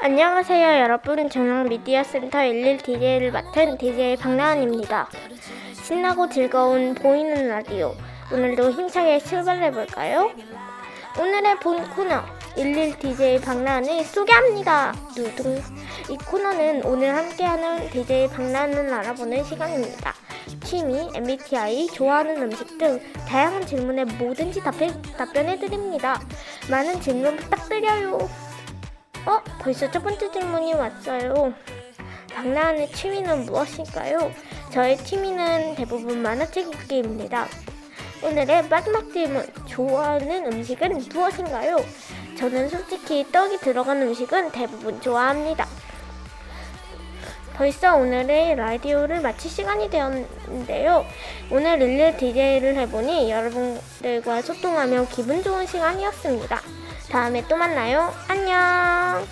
안녕하세요 여러분. 저는 미디어센터 11DJ를 맡은 DJ 박나은입니다. 신나고 즐거운 보이는 라디오. 오늘도 힘차게 출발해볼까요? 오늘의 본 코너 11DJ 박나은을 소개합니다. 두둥. 이 코너는 오늘 함께하는 DJ 박나은을 알아보는 시간입니다 취미, MBTI, 좋아하는 음식 등 다양한 질문에 뭐든지 답해, 답변해드립니다 많은 질문 부탁드려요 어? 벌써 첫 번째 질문이 왔어요. 박나은의 취미는 무엇일까요? 저의 취미는 대부분 만화책 읽기입니다. 오늘의 마지막 질문. 좋아하는 음식은 무엇인가요? 저는 솔직히 떡이 들어간 음식은 대부분 좋아합니다. 벌써 오늘의 라디오를 마칠 시간이 되었는데요. 오늘 릴레이 DJ를 해보니 여러분들과 소통하며 기분 좋은 시간이었습니다. 다음에 또 만나요. 안녕!